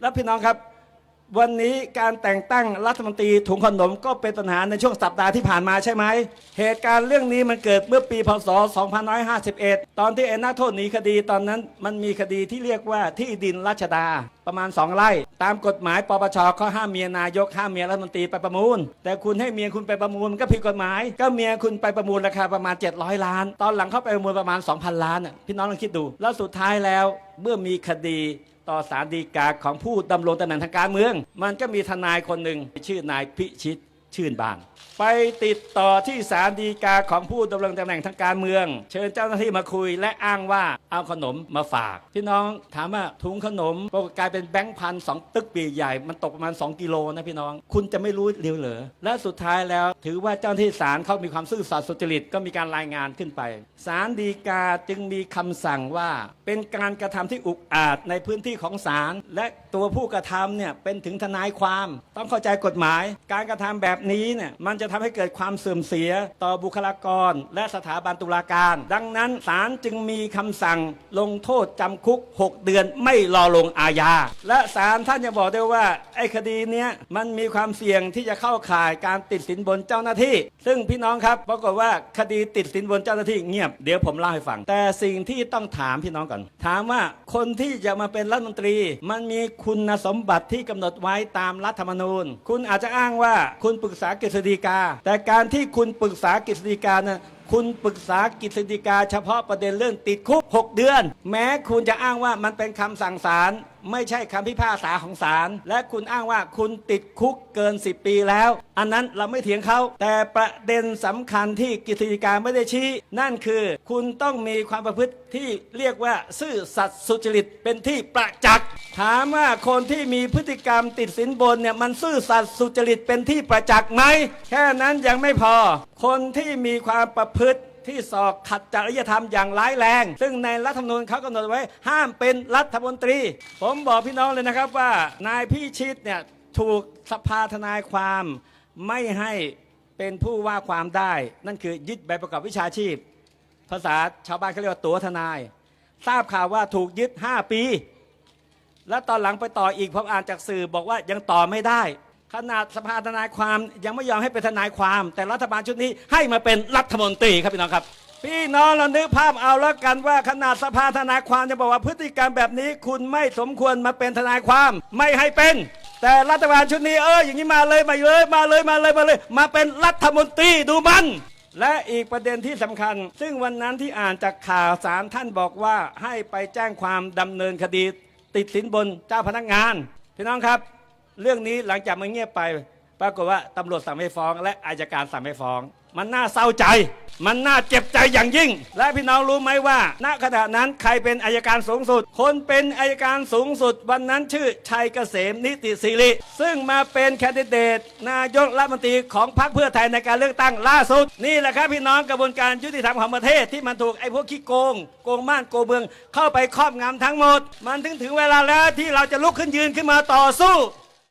แล้วพี่น้องครับ วันนี้การแต่งตั้งรัฐมนตรีถุงขนมก็เป็นปัญหาในช่วงสัปดาห์ที่ผ่านมาใช่ไหม เหตุการณ์เรื่องนี้มันเกิดเมื่อปีพศ 2551 ตอนที่ไอ้นักโทษหนีคดีตอนนั้นมันมีคดีที่เรียกว่าที่ดินรัชดาประมาณ 2 ไร่ ตามกฎหมายปปชเขาห้ามเมียนายกห้ามเมียรัฐมนตรีไปประมูล แต่คุณให้เมียคุณไปประมูลก็ผิดกฎหมาย ก็เมียคุณไปประมูลราคาประมาณ 700 ล้าน ตอนหลังเข้าไปประมูลประมาณ 2,000 ล้านพี่น้องลองคิดดู แล้วสุดท้ายแล้ว เมื่อมีคดีต่อสารดีกาของผู้ดำรงตำแหน่งทางการเมือง มันก็มีทนายคนหนึ่งชื่อนายพิชิต ชื่นบาน ไปติดต่อที่สารดีกาของผู้ดำรงตำแหน่งทางการเมือง เชิญเจ้าหน้าที่มาคุยและอ้างว่าเอาขนมมาฝาก พี่น้องถามว่าถุงขนมปกกลายเป็นแบงค์พันสองตึกปีใหญ่มันตกประมาณ 2 กิโลนะพี่น้อง คุณจะไม่รู้เร็วเหรอและสุดท้ายแล้ว ถือว่าเจ้าหน้าที่ศาลเขามีความซื่อสัตย์สุจริตก็มีการรายงานขึ้นไปศาลดีกาจึงมีคำสั่งว่า เป็นการกระทำที่อุกอาจในพื้นที่ของศาลและตัวผู้กระทำเนี่ยเป็นถึงทนายความ ต้องเข้าใจกฎหมาย การกระทำแบบนี้เนี่ยมันจะทำให้เกิดความเสื่อมเสียต่อบุคลากร และสถาบันตุลาการ ดังนั้นศาลจึงมีคำสั่งลงโทษจำคุก 6 เดือนไม่รอลงอาญา และศาลท่านยังบอกได้ว่าไอ้คดีเนี้ยมันมีความเสี่ยงที่จะเข้าข่ายการติดสินบนเจ้าหน้าที่ ซึ่งพี่น้องครับปรากฏว่าคดีติดสินบนเจ้าหน้าที่เงียบเดี๋ยวผมเล่าให้ฟัง แต่สิ่งที่ต้องถามพี่น้องก่อน ถามว่าคนที่จะมาเป็นรัฐมนตรี มันมีคุณสมบัติที่กำหนดไว้ตามรัฐธรรมนูญ คุณอาจจะอ้างว่าคุณปรึกึกษากฤษฎีกา แต่การที่คุณปรึกษากฤษฎีกานะคุณปรึกษากฤษฎีกาเฉพาะประเด็นเรื่องติดคุก 6 เดือน แม้คุณจะอ้างว่ามันเป็นคำสั่งศาล ไม่ใช่คำพิพากษาของศาลและคุณอ้างว่าคุณติดคุกเกิน 10 ปีแล้ว อันนั้นเราไม่เถียงเขา แต่ประเด็นสำคัญที่กฤษฎีการไม่ได้ชี้ นั่นคือ คุณต้องมีความประพฤติที่เรียกว่าซื่อสัตย์สุจริตเป็นที่ประจักษ์ถามว่าคนที่มีพฤติกรรมติดสินบนเนี่ยมันซื่อสัตย์สุจริตเป็นที่ประจักษ์ไหมแค่นั้นยังไม่พอ คนที่มีความประพฤติ ที่สอกขัดจริยธรรมอย่างร้ายแรง ซึ่งในรัฐธรรมนูญเขากำหนดไว้ห้ามเป็นรัฐมนตรี ผมบอกพี่น้องเลยนะครับว่านายพี่ชิดเนี่ยถูกสภาทนายความไม่ให้เป็นผู้ว่าความได้ นั่นคือยึดใบประกอบวิชาชีพ ภาษาชาวบ้านเขาเรียกว่าตัวทนาย ทราบข่าวว่าถูกยึด 5 ปี และตอนหลังไปต่ออีกผมอ่านจากสื่อบอกว่ายังต่อไม่ได้ ขนาดสภาทนายความยังไม่ยอมให้เป็นทนายความ แต่รัฐบาลชุดนี้ให้มาเป็นรัฐมนตรีครับพี่น้องครับ พี่น้องเรานึกภาพเอาแล้วกันว่าขนาดสภาทนายความจะบอกว่าพฤติกรรมแบบนี้คุณไม่สมควรมาเป็นทนายความไม่ให้เป็น แต่รัฐบาลชุดนี้เอออย่างนี้มาเลยมาเลยมาเลยมาเลยมาเลย มาเป็นรัฐมนตรีดูมันและอีกประเด็นที่สำคัญ ซึ่งวันนั้นที่อ่านจากข่าวสารท่านบอกว่าให้ไปแจ้งความดำเนินคดี ติดสินบนเจ้าพนักงาน พี่น้องครับ เรื่องนี้หลังจากมันเงียบไป ปรากฏว่าตำรวจสั่งไม่ฟ้อง และอายการสั่งไม่ฟ้อง มันน่าเศร้าใจ มันน่าเจ็บใจอย่างยิ่ง และพี่น้องรู้ไหมว่า ณขณะนั้นใครเป็นอายการสูงสุด คนเป็นอายการสูงสุด วันนั้นชื่อชัยเกษมนิติศิริ ซึ่งมาเป็นแคนดิเดต นายกรัฐมนตรีของพรรคเพื่อไทยในการเลือกตั้งล่าสุด นี่แหละครับพี่น้องกระบวนการยุติธรรมของประเทศที่มันถูกไอ้พวกขี้โกง โกงม่านโกงเมืองเข้าไปครอบงำทั้งหมด มันถึงถึงเวลาแล้วที่เราจะลุกขึ้นยืนขึ้นมาต่อสู้